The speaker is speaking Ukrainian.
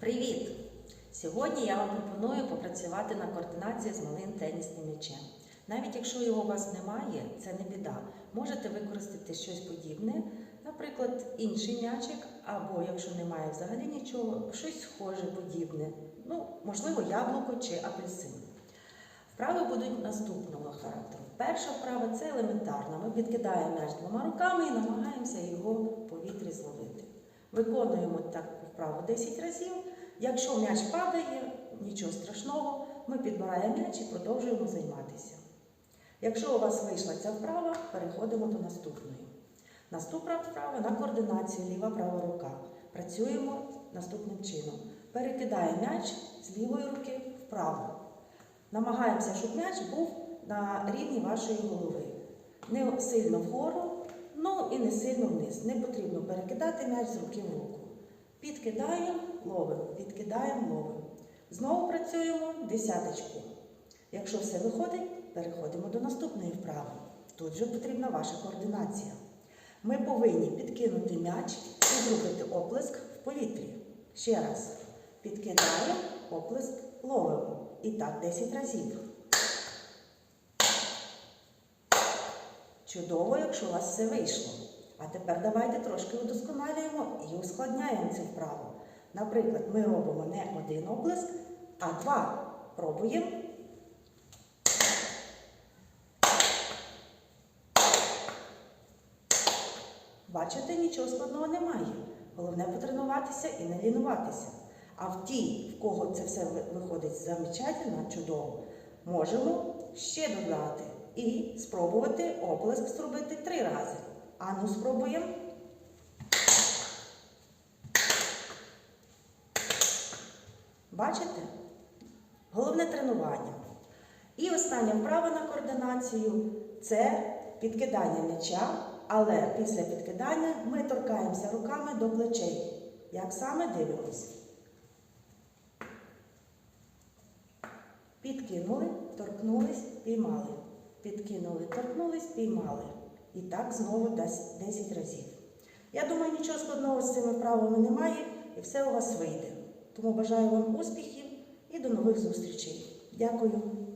Привіт! Сьогодні я вам пропоную попрацювати на координації з малим тенісним м'ячем. Навіть якщо його у вас немає, це не біда. Можете використати щось подібне, наприклад, інший м'ячик, або якщо немає взагалі нічого, щось схоже, подібне. Ну, можливо, яблуко чи апельсин. Вправи будуть наступного характеру. Перша вправа це елементарна. Ми підкидаємо м'яч двома руками і намагаємося його в повітрі зловити. Виконуємо таку вправу 10 разів. Якщо м'яч падає, нічого страшного, ми підбираємо м'яч і продовжуємо займатися. Якщо у вас вийшла ця вправа, переходимо до наступної. Наступна вправа на координацію ліва-права рука. Працюємо наступним чином. Перекидаємо м'яч з лівої руки вправо. Намагаємося, щоб м'яч був на рівні вашої голови. Не сильно вгору, ну і не сильно вниз. Не потрібно перекидати м'яч з руки в руку. Підкидаємо, ловимо, підкидаємо, ловимо. Знову працюємо десяточку. Якщо все виходить, переходимо до наступної вправи. Тут же потрібна ваша координація. Ми повинні підкинути м'яч і зробити оплеск в повітрі. Ще раз. Підкидаємо, оплеск, ловимо. І так 10 разів. Чудово, якщо у вас все вийшло. А тепер давайте трошки удосконалюємо і ускладняємо цю вправу. Наприклад, ми робимо не один оплеск, а два. Пробуємо. Бачите, нічого складного немає. Головне потренуватися і не лінуватися. А в ті, в кого це все виходить замечательно, чудово, можемо ще додати і спробувати оплеск зробити три рази. Ану, спробуємо. Бачите? Головне тренування. І остання вправа на координацію це підкидання м'яча, але після підкидання ми торкаємося руками до плечей. Як саме дивимось? Підкинули, торкнулись, піймали. Підкинули, торкнулись, піймали. І так знову 10 разів. Я думаю, нічого складного з цими вправами немає, і все у вас вийде. Тому бажаю вам успіхів і до нових зустрічей. Дякую.